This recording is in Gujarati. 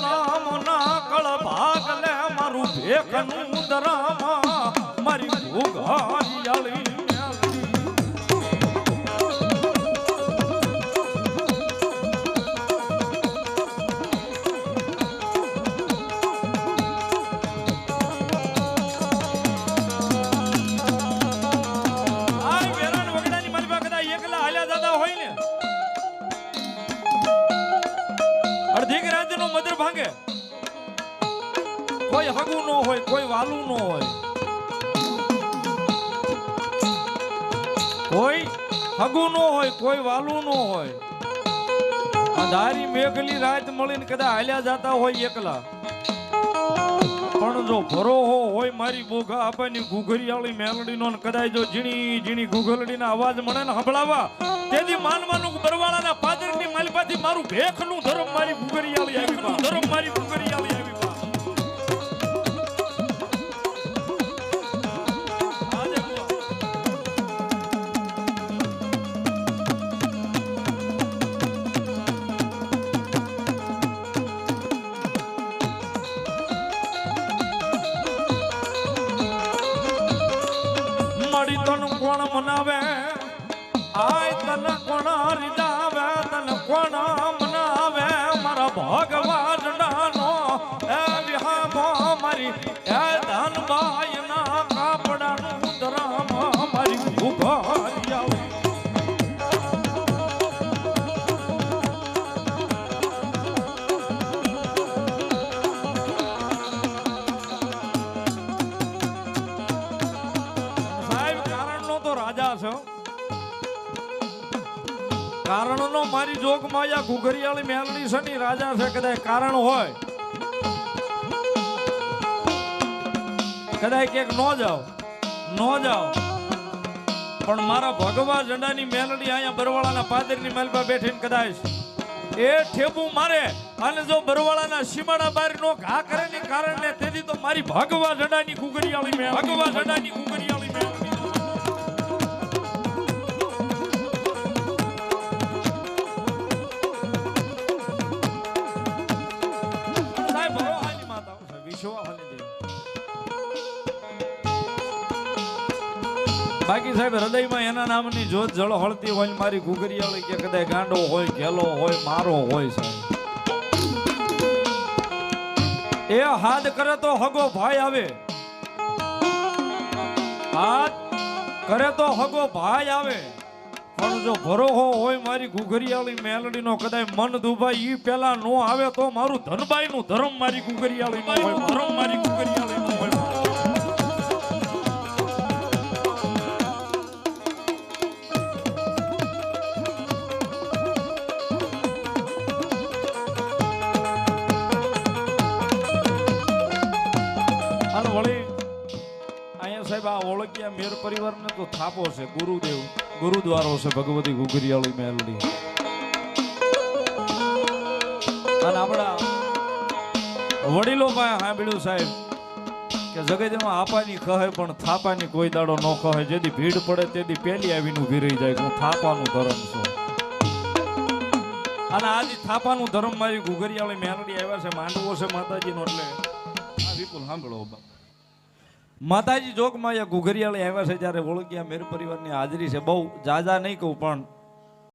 પેલા ના કળ ભાગ લે મારું ભેખનું દરામાં મારી ભૂગારી કોઈ હગું ન હોય, કોઈ વાલું ન હોય. કોઈ હગું ન હોય, કોઈ વાલું ન હોય. અંધારી મેઘલી રાત મળીને કદાચ હાલ્યા જતા હોય એકલા. પણ જો ભરોહો હોય મારી બોઘા આપવાની ઘૂઘરિયાળી મેલડીનો ને કદાચ જો ઝીણી ઝીણી ઘૂઘરડીના અવાજ મળે ને હંભળાવા તેથી માનવાનું બરવાળાના પાદરની માલિપાથી મારું ભેખનું ધર્મ મારી ઘૂઘરિયાળી આવી ધર્મ મારી ઘૂઘરિયાળી આવી. મનાવે, આય તન કોણ રીજાવે તન કોણ મનાવે, મારા ભગવાન નાનો એ વિહામો મારી, એ ધનબાઈ કારણનો મારી જોગ માયા ઘુઘરિયાળી મહેલની છે ની રાજા છે કદાચ કારણ હોય. કદાચ ક્યાંક ન જાઓ ન જાઓ. પણ મારા ભગવા જંડાની મેલડી અહીંયા બરવાળાના પાદરની મેલમાં બેઠીને કદાચ એ ઠેબુ મારે, અને જો બરવાળાના સીમાડા બાર નો ઘા કરે ને કારણે તેથી તો મારી ભગવા ઝંડાની ઘુઘરિયાળી મેં ભગવા ઝંડાની ઘુઘરિયાળી બાકી સાહેબ, હૃદયમાં એના નામની જોત જળ હળતી હોય મારી ઘુઘરિયાળી કે કદાચ ગાંડો હોય, ઘેલો હોય, મારો હોય સાહેબ. એ હાથ કરે તો હગો ભાઈ આવે. હાથ કરે તો હગો ભાઈ આવે. પણ જો ભરોહો હોય, મારી ઘુઘરિયાળી મેલડીનો કદાચ મન દુભાઈ ઈ પેલા નો આવે તો મારું ધનબાઈ નું ધર્મ મારી ઘુઘરિયાળી ધર્મ મારી ઘુઘરિયાળી નું સાહેબ, આ ઓળખ્યા મેર પરિવારને તો થાપો છે, ગુરુદેવ. ગુરુદ્વારો છે, ભગવતી ઘુઘરિયાળી મેલડી. અને આપણા વડીલો પાસે સાંભળ્યું સાહેબ કે જગતમાં આપાની કહે પણ થાપાની કોઈ દાડો ન કહે જેથી ભીડ પડે તેથી પેલી આવીને ઊભી રહી જાય. હું થાપાનું ધર્મ છું. અને આજે થાપાનું ધર્મ મારી ઘુઘરિયાળી મેરડી આવ્યા છે, માંડવો છે માતાજીનો એટલે. આ વિપુલ, સાંભળો. બા માતાજી જોગમાં અહીંયા ઘુઘરિયાળી આવ્યા છે, જ્યારે ઓળખ્યા મેર પરિવારની હાજરી છે. બહુ જાજા નહીં કહું, પણ